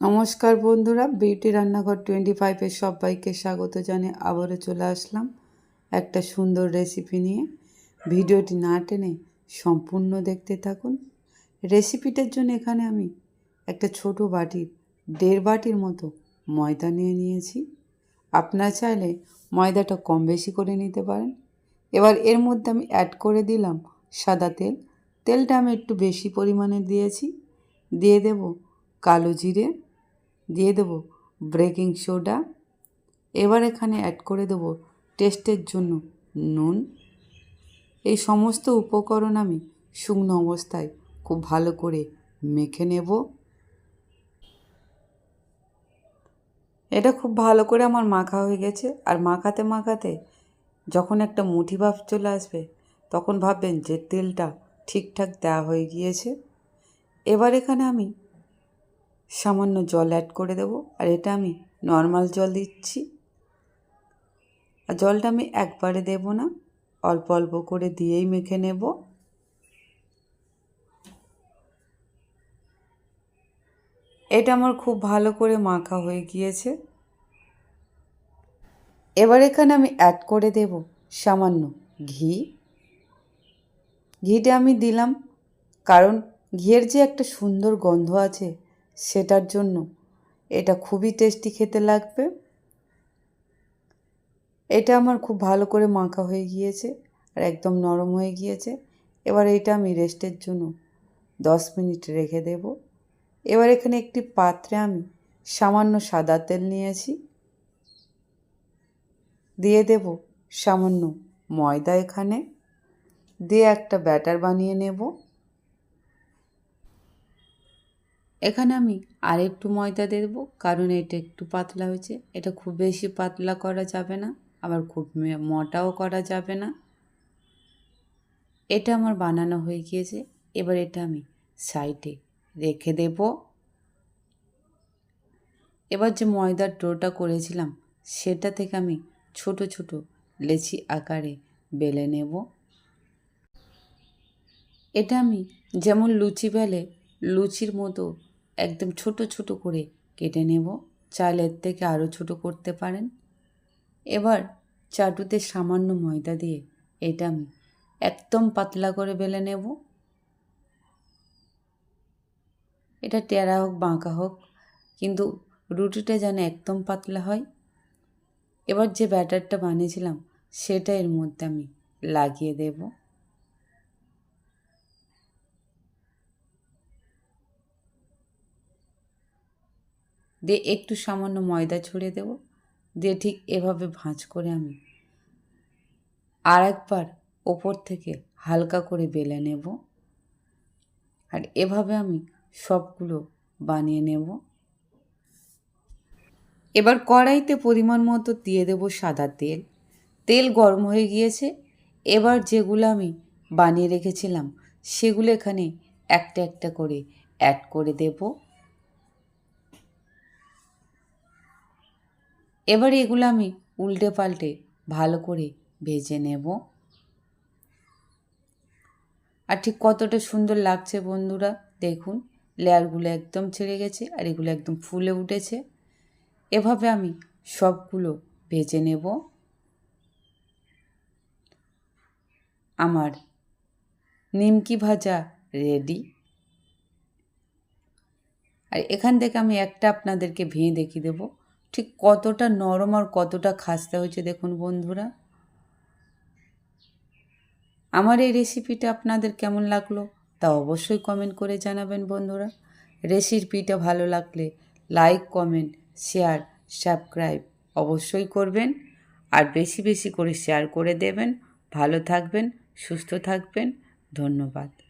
নমস্কার বন্ধুরা, বিউটি রান্নাঘর টোয়েন্টি ফাইভের সবাইকে স্বাগত জানিয়ে আবারও চলে আসলাম একটা সুন্দর রেসিপি নিয়ে। ভিডিওটি না টেনে সম্পূর্ণ দেখতে থাকুন। রেসিপিটার জন্য এখানে আমি একটা ছোট বাটির, দেড় বাটির মতো ময়দা নিয়ে নিয়েছি। আপনারা চাইলে ময়দাটা কম বেশি করে নিতে পারেন। এবার এর মধ্যে আমি অ্যাড করে দিলাম সাদা তেল। তেলটা আমি একটু বেশি পরিমাণে দিয়েছি। দিয়ে দেব কালো জিরে দিয়ে দেব ব্রেকিং সোডা। এবার এখানে অ্যাড করে দেব টেস্টের জন্য নুন। এই সমস্ত উপকরণ আমি শুকনো অবস্থায় খুব ভালো করে মেখে নেব। এটা খুব ভালো করে আমার মাখা হয়ে গেছে আর মাখাতে মাখাতে যখন একটা মুঠি ভাব চলে আসবে তখন ভাববেন যে তেলটা ঠিকঠাক দেওয়া হয়ে গিয়েছে। এবার এখানে আমি সামান্য জল অ্যাড করে দেব। আর এটা আমি নর্মাল জল দিচ্ছি। আর জলটা আমি একবারে দেব না, অল্প অল্প করে দিয়েই মেখে নেব। এটা আমার খুব ভালো করে মাখা হয়ে গিয়েছে। এবার এখানে আমি অ্যাড করে দেব সামান্য ঘি। ঘিটা আমি দিলাম, কারণ ঘিয়ের যে একটা সুন্দর গন্ধ আছে সেটার জন্য এটা খুবই টেস্টি খেতে লাগবে। এটা আমার খুব ভালো করে মাখা হয়ে গিয়েছে আর একদম নরম হয়ে গিয়েছে। এবার এটা আমি রেস্টের জন্য দশ মিনিট রেখে দেব। এবার এখানে একটি পাত্রে আমি সামান্য সাদা তেল নিয়েছি। দিয়ে দেব সামান্য ময়দা এখানে। দিয়ে একটা ব্যাটার বানিয়ে নেব। এখানে আমি আর একটু ময়দা দেবো, কারণ এটা একটু পাতলা হয়েছে। এটা খুব বেশি পাতলা করা যাবে না, আবার খুব মোটাও করা যাবে না। এটা আমার বানানো হয়ে গিয়েছে, এবার এটা আমি সাইডে রেখে দেব। এবার যে ময়দার ডোটা করেছিলাম, সেটা থেকে আমি ছোট ছোট লেচি আকারে বেলে নেব। এটা আমি যেমন লুচি বেলে লুচির মতো একদম ছোট ছোট করে কেটে নেব। চালের থেকে আরও ছোট করতে পারেন। এবার চাটুতে সামান্য ময়দা দিয়ে এটা আমি একদম পাতলা করে বেলে নেব। এটা টেরা হোক, বাঁকা হোক, কিন্তু রুটিটা যেন একদম পাতলা হয়। এবার যে ব্যাটারটা বানিয়েছিলাম, সেটা এর মধ্যে আমি লাগিয়ে দেবো। দিয়ে একটু সামান্য ময়দা ছড়িয়ে দেব। দিয়ে ঠিক এভাবে ভাঁজ করে আমি আর একবার ওপর থেকে হালকা করে বেলে নেব। আর এভাবে আমি সবগুলো বানিয়ে নেব। এবার কড়াইতে পরিমাণ মতো দিয়ে দেব সাদা তেল। তেল গরম হয়ে গিয়েছে। এবার যেগুলো আমি বানিয়ে রেখেছিলাম, সেগুলো এখানে একটা একটা করে অ্যাড করে দেবো। এবার এগুলো আমি উল্টে পাল্টে ভালো করে ভেজে নেব। আর ঠিক কতটা সুন্দর লাগছে বন্ধুরা, দেখুন, লেয়ারগুলো একদম ছেড়ে গেছে আর এগুলো একদম ফুলে উঠেছে। এভাবে আমি সবগুলো ভেজে নেব। আমার নিমকি ভাজা রেডি। আর এখান থেকে আমি একটা আপনাদেরকে ভেঙে দেখিয়ে দেবো। ঠিক কতটা নরম আর কতটা খাস্তে হয়েছে দেখুন বন্ধুরা। আমার এই রেসিপিটা আপনাদের কেমন লাগল তা অবশ্যই কমেন্ট করে জানাবেন বন্ধুরা। রেসিপিটা ভালো লাগলে লাইক কমেন্ট শেয়ার সাবস্ক্রাইব অবশ্যই করবেন আর বেশি বেশি করে শেয়ার করে দেবেন। ভালো থাকবেন, সুস্থ থাকবেন। ধন্যবাদ।